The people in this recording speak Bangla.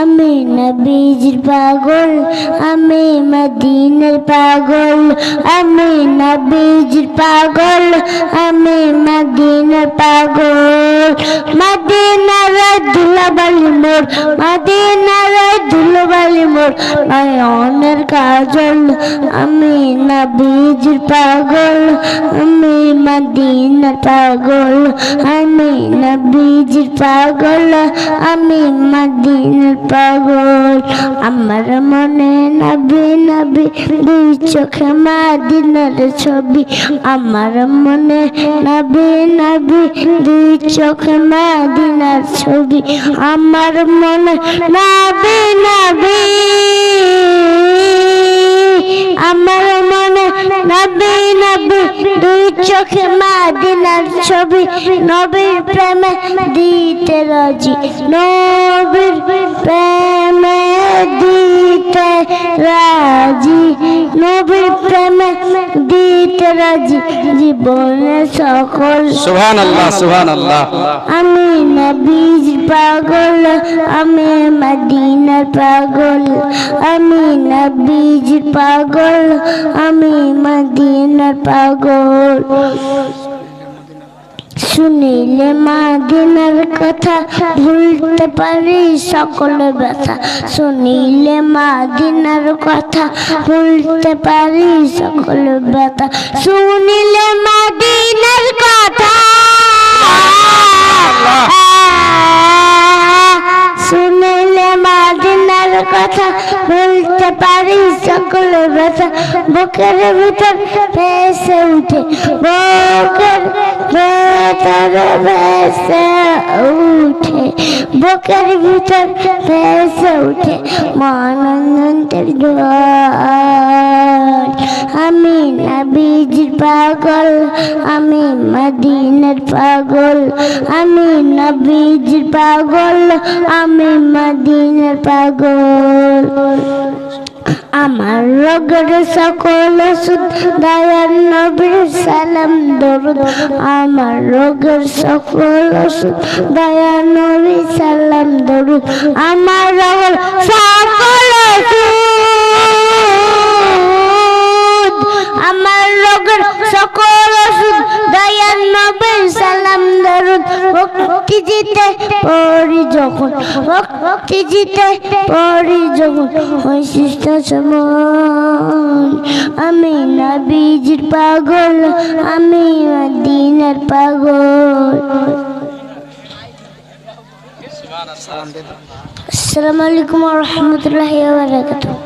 আমি নবীজির পাগল, আমি মদিনের পাগল, আমি নবীজির পাগল, আমি মদিনের পাগল। মদিনার দুলাবালি মোর, মদিনার দুলাবালি মোর, নয়নের কাজল, আমি নবীজির পাগল, আমি মদিনার পাগল, আমি নবীজির পাগল, আমি মদিনার পাগল। আমার মনে নবী নবী, দুই চোখে মদিনার ছবি। আমার মনে নবী নবী, দুই চোখে মদিনার ছবি। আমার মনে নবী নবী, আমার মনে নবী দুই চোখে মাদিনার ছবি নবীর প্রেমে দিতে রাজি নবীর প্রেমে দিতে রাজি নবীর প্রেমে দিতে রাজি জীবনে সকল। সুবহানাল্লাহ সুবহানাল্লাহ। আমি নবীজ পাগল আমি মদিনার পাগল। আমি নবীর পাগল আমি মদিনার পাগল। শুনিলে মাদিনার কথা ভুলতে পারি সকল ব্যথা। শুনিলে মাদিনার কথা ভুলতে পারি সকল ব্যথা। শুনিলে মাদিনার কথা শুনিলে মাদিনার কথা ভুলতে পারি সকল ব্যথা। বুকের ভিতর ভেসে উঠে, বুকের উঠে বুকের ভিতর ভেসে উঠে মনন্দের আমি নবীজির পাগল আমি মদিনের পাগল আমি নবীজির পাগল আমি মদিনের পাগল আমার রোগের সকল দয়ার নবীর সালাম দরুদ। আমার রোগের সকল দয়ার নবীর সালাম দরুদ। আমার রোগের সকল ভক্তি জিতে পড়ি যখন ভক্তি জিতে পড়ি যখন ওই শিষ্ট সময়। আমি নবীজির পাগল আমি মদিনার পাগল। আসসালামু আলাইকুম রহমতুল্লাহ বারাকাতুহ।